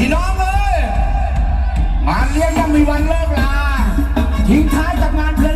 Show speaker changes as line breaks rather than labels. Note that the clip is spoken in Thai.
พี่น้องเอ้ยงานเลี้ยงยังมีวันเลิกลาทิ้งท้ายจากงานเพล